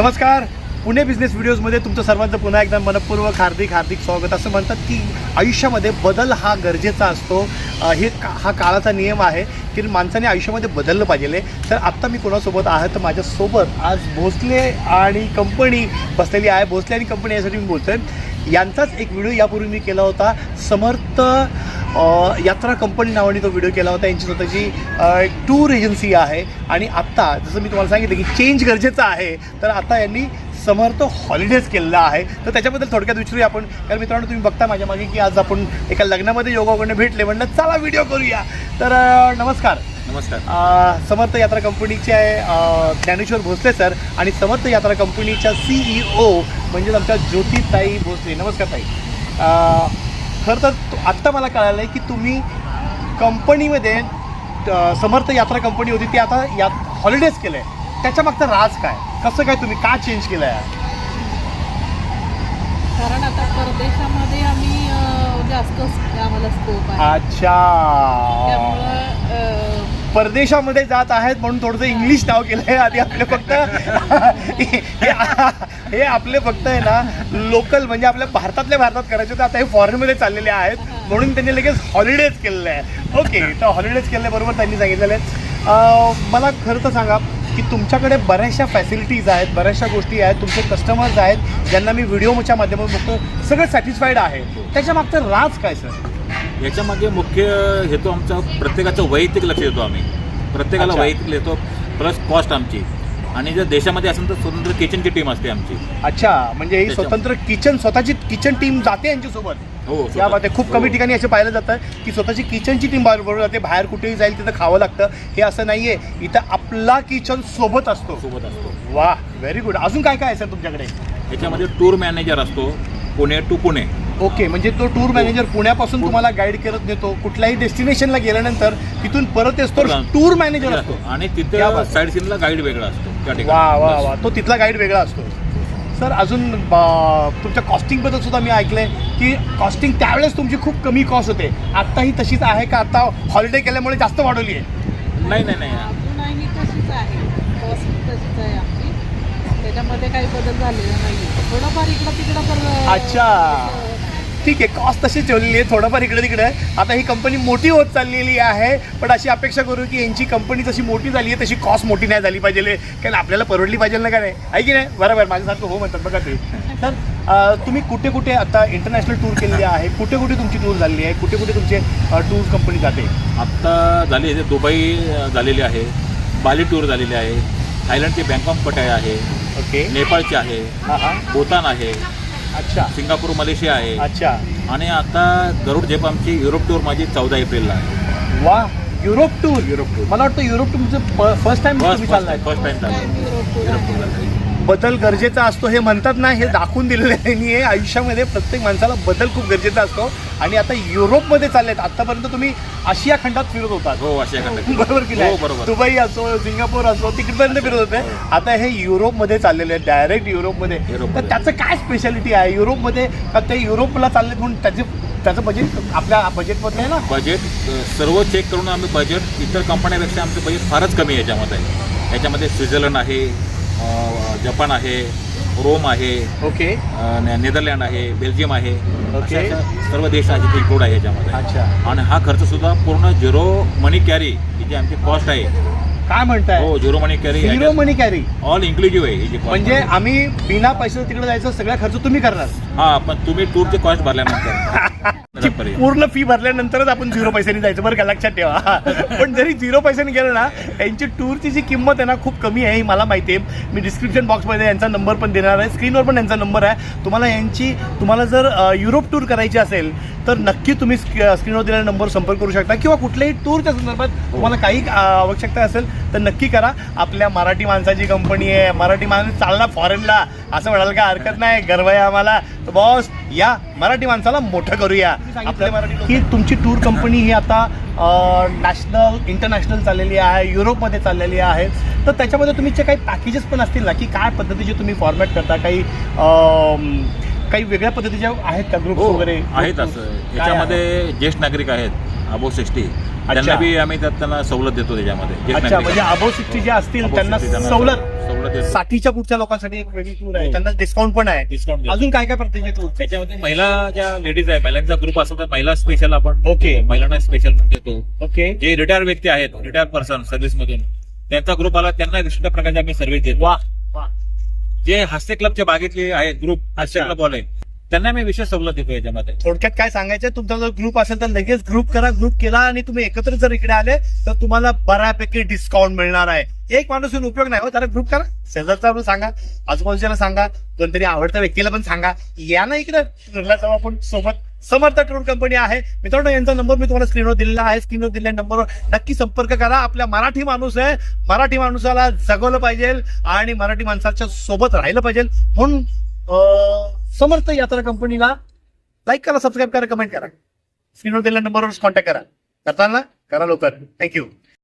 नमस्कार. पुणे बिझनेस व्हिडिओजमध्ये तुमचं सर्वांचं पुन्हा एकदा मनपूर्वक हार्दिक हार्दिक स्वागत. असं म्हणतात की आयुष्यामध्ये बदल हा गरजेचा असतो. हे का हा काळाचा नियम आहे की माणसाने आयुष्यामध्ये बदललं पाहिजे. तर आत्ता मी कोणासोबत आहात? तर माझ्यासोबत आज भोसले आणि कंपनी बसलेली आहे. भोसले आणि कंपनी यासाठी मी बोलतोय. यांचाच एक व्हिडिओ यापूर्वी मी केला होता. समर्थ यात्रा कंपनी नावाने तो व्हिडिओ केला होता. यांची स्वतःची एक टूर एजन्सी आहे. आणि आत्ता जसं मी तुम्हाला सांगितलं की चेंज गरजेचं आहे तर आता यांनी समर्थ हॉलिडेज केलेला आहे. तर त्याच्याबद्दल थोडक्यात विचारूया आपण. कारण मित्रांनो तुम्ही बघता माझ्या मागे की आज आपण एका लग्नामध्ये योगाकडनं भेटले म्हणलं चला व्हिडिओ करूया. तर नमस्कार. नमस्कार. समर्थ यात्रा कंपनीचे ज्ञानेश्वर भोसले सर आणि समर्थ यात्रा कंपनीच्या सीईओ म्हणजेच आमच्या ज्योतिताई भोसले. नमस्कार ताई. खरं तर तु- आत्ता मला कळालं आहे की तुम्ही कंपनीमध्ये समर्थ यात्रा कंपनी होती ती आता या हॉलिडेज केलं आहे त्याच्या मागचं राज काय? कसं काय तुम्ही का चेंज केलं आहे कारण आता परदेशामध्ये आम्ही जास्त आम्हाला स्कोप आहे. अच्छा. त्यामुळं परदेशामध्ये जात आहेत म्हणून थोडंसं इंग्लिश नाव केलं आहे आधी आपले फक्त हे आपले फक्त आहे ना लोकल म्हणजे आपल्या भारतातल्या भारतात करायचे होते. आता हे फॉरेनमध्ये चाललेले आहेत. म्हणून त्यांनी लगेच हॉलिडेज केलेलं आहे ओके तर हॉलिडेज केल्याबरोबर त्यांनी सांगितलेलं आहे मला खरं तर सांगा की तुमच्याकडे बऱ्याचशा फॅसिलिटीज आहेत बऱ्याचशा गोष्टी आहेत. तुमचे कस्टमर्स आहेत ज्यांना मी व्हिडिओच्या माध्यमातून बघतो. सगळं सॅटिस्फाईड आहे. त्याच्या मागचं राज काय सर याच्यामागे मुख्य हेतू आमचा प्रत्येकाचं वैयक्तिक लक्ष देतो आम्ही. प्रत्येकाला. वैयक्तिक देतो प्लस कॉस्ट आमची. आणि जर देशामध्ये असेल तर स्वतंत्र किचनची टीम असते आमची. अच्छा म्हणजे ही स्वतंत्र किचन स्वतःची किचन टीम जाते यांच्यासोबत? हो या स्वतः- बात आहे खूप हो. कमी ठिकाणी असं पाहिलं जातं की स्वतःची किचनची टीम बरोबर जाते बाहेर कुठेही जाईल तिथं खावं लागतं. हे असं नाहीये. इथं आपला किचन सोबत असतो. सोबत असतो. वा व्हेरी गुड अजून काय काय आहे सर तुमच्याकडे? याच्यामध्ये टूर मॅनेजर असतो पुणे टू पुणे. ओके म्हणजे तो टूर मॅनेजर पुण्यापासून तुम्हाला गाईड करत नेतो कुठल्याही डेस्टिनेशनला गेल्यानंतर तिथून परत येतो टूर मॅनेजर असतो. आणि तिथे. साईड सीनला गाईड वेगळा असतो त्या वा वा. वा. तो तिथला गाईड वेगळा असतो. सर अजून ब- तुमच्या कॉस्टिंगबद्दल सुद्धा मी ऐकलंय की कॉस्टिंग त्यावेळेस तुमची खूप कमी कॉस्ट होते. आत्ता ही तशीच आहे का? आता हॉलिडे केल्यामुळे जास्त वाढवली आहे? नाही नाही नाही. तशीच आहे. कॉस्ट तशीच आहे आमची. त्याच्यामध्ये काही बदल झालेला नाही थोडंफार इकडं तिकडं अच्छा. ठीक आहे कॉस्ट तशी ठेवलेली आहे थोडंफार इकडे तिकडे. आता ही कंपनी मोठी होत चाललेली आहे पण अशी अपेक्षा करू की यांची कंपनी जशी मोठी झाली आहे तशी कॉस्ट मोठी नाही झाली पाहिजे. कारण आपल्याला परवडली पाहिजे ना काय नाही? आहे की नाही? बरोबर माझ्यासारखं हो म्हणतात बघा ते. तर तुम्ही कुठे कुठे आता इंटरनॅशनल टूर केलेली आहे? कुठे कुठे तुमची टूर झालेली आहे? कुठे कुठे तुमचे टूर कंपनी जाते? आत्ता झाली आहे दुबई झालेली आहे बाली टूर झालेली आहे थायलंडची बँकॉक पटाय आहे ओके. नेपाळची आहे हां हां. भूतान आहे अच्छा. सिंगापूर मलेशिया आहे. अच्छा. आणि आता गरुड झेप आमची युरोप टूर माझी चौदा एप्रिलला आहे. वा युरोप टूर युरोप टूर मला वाटतं युरोप तुमचं first time first time Europe tour बदल गरजेचा असतो हे म्हणतात ना हे दाखवून दिलेलं आहे. आणि हे आयुष्यामध्ये प्रत्येक माणसाला बदल खूप गरजेचा असतो. आणि आता युरोपमध्ये चाललेत. आतापर्यंत तुम्ही आशिया खंडात फिरत होतात. हो अशा खंडात बरोबर की हो नाही बरोबर. दुबई असो सिंगापूर असो तिकडपर्यंत फिरत होते. आता हे युरोपमध्ये चाललेले आहे डायरेक्ट युरोपमध्ये. तर. त्याचं काय स्पेशालिटी आहे? युरोपमध्ये का ते युरोपला चाललेत म्हणून त्याचे त्याचं बजेट आपल्या बजेटमध्ये आहे ना? बजेट सर्व चेक करून आम्ही बजेट इतर कंपन्यापेक्षा आमचं बजेट फारच कमी आहे याच्यामध्ये. याच्यामध्ये स्वित्झर्लंड आहे जपान आहे रोम आहे ओके. ने- नेदरलँड आहे बेल्जियम आहे ओके. अशा अशा सर्व देश आहेत इन्क्लूड आहे याच्यामध्ये. अच्छा. आणि हा खर्च सुद्धा पूर्ण झिरो मनी कॅरी ही जी आमची कॉस्ट आहे. काय म्हणताय? हो zero money carry zero money carry all inclusive आहे ही जी cost म्हणजे आहे. आम्ही बिना पैसे तिकडे जायचं सगळा खर्च तुम्ही करणार. हा पण तुम्ही टूरची कॉस्ट भरल्यानंतर. पूर्ण फी भरल्यानंतरच आपण झिरो पैशांनी जायचं. बरं का लक्षात ठेवा. पण जरी झिरो पैशांनी गेलं ना यांची टूरची जी किंमत आहे ना खूप कमी आहे ही मला माहिती आहे. मी डिस्क्रिप्शन बॉक्समध्ये यांचा नंबर पण देणार आहे. स्क्रीनवर पण यांचा नंबर आहे. तुम्हाला यांची तुम्हाला जर युरोप टूर करायची असेल तर नक्की तुम्ही स्क- स्क्रीनवर दिलेल्या नंबरवर संपर्क करू शकता. किंवा कुठल्याही टूरच्या संदर्भात तुम्हाला काही आवश्यकता असेल तर नक्की करा. आपल्या मराठी माणसाची कंपनी आहे. मराठी माणूस चालला फॉरेनला असं म्हणाल का हरकत नाही. गर्व आहे आम्हाला. तर बॉस या मराठी माणसाला मोठं करूया. आपल्या मराठी की तुमची टूर कंपनी ही आता नॅशनल इंटरनॅशनल चाललेली आहे युरोपमध्ये चाललेली आहे. तर त्याच्यामध्ये तुम्ही जे काही पॅकेजेस पण असतील ना की काय पद्धतीचे तुम्ही फॉर्मॅट करता? काही काही वेगळ्या पद्धतीचे आहेत का ग्रुप हो वगैरे? आहेत असं. याच्यामध्ये ज्येष्ठ नागरिक आहेत अबो सिक्स्टी त्यांना बी आम्ही त्यात त्यांना सवलत देतो त्याच्यामध्ये ज्येष्ठ अच्छा म्हणजे. अबो सिक्स्टी जे असतील त्यांना 60 त्यांना सवलत. सवलत देतो. साठीच्या पुढच्या लोकांसाठी एक वेगळी टूर आहे. हो. त्यांना डिस्काउंट पण आहे. डिस्काउंट देतो. अजून काय काय टूर त्याच्यामध्ये महिला ज्या लेडीज आहे महिलांचा ग्रुप असेल तर महिला स्पेशल आपण ओके. महिलांना स्पेशल देतो. ओके जे रिटायर व्यक्ती आहेत रिटायर पर्सन सर्व्हिस मधून त्यांचा ग्रुप आला त्यांना विशिष्ट प्रकारचे आम्ही सर्व्हिस देतो. वा वा जे हास्य क्लबच्या बागेतले आहेत ग्रुप हास्य. क्लब वाले त्यांना मी विशेष सवलत देतो याच्यामध्ये. थोडक्यात काय सांगायचं तुमचा जर ग्रुप असेल तर लगेच ग्रुप करा ग्रुप केला आणि तुम्ही एकत्र जर इकडे आले तर तुम्हाला बऱ्यापैकी डिस्काउंट मिळणार आहे. एक माणूस उपयोग नाही हो त्याला ग्रुप करा. शेजारचा आपण सांगा आजूबाजूच्याला सांगा कोणतरी आवडत्या व्यक्तीला पण सांगा. या ना इकडे आपण सोबत. समर्थ ट्रोल कंपनी आहे. मित्रांनो यांचा नंबर मी तुम्हाला स्क्रीनवर दिलेला आहे. स्क्रीनवर दिलेल्या नंबरवर नक्की संपर्क करा. आपल्या मराठी माणूस आहे. मराठी माणसाला जगवलं पाहिजे आणि मराठी माणसाच्या सोबत राहिलं पाहिजे. म्हणून समर्थ यात्रा कंपनीला लाईक करा सबस्क्राईब करा कमेंट करा. स्क्रीनवर दिलेल्या नंबरवर कॉन्टॅक्ट करा. करताना करा लवकर. थँक्यू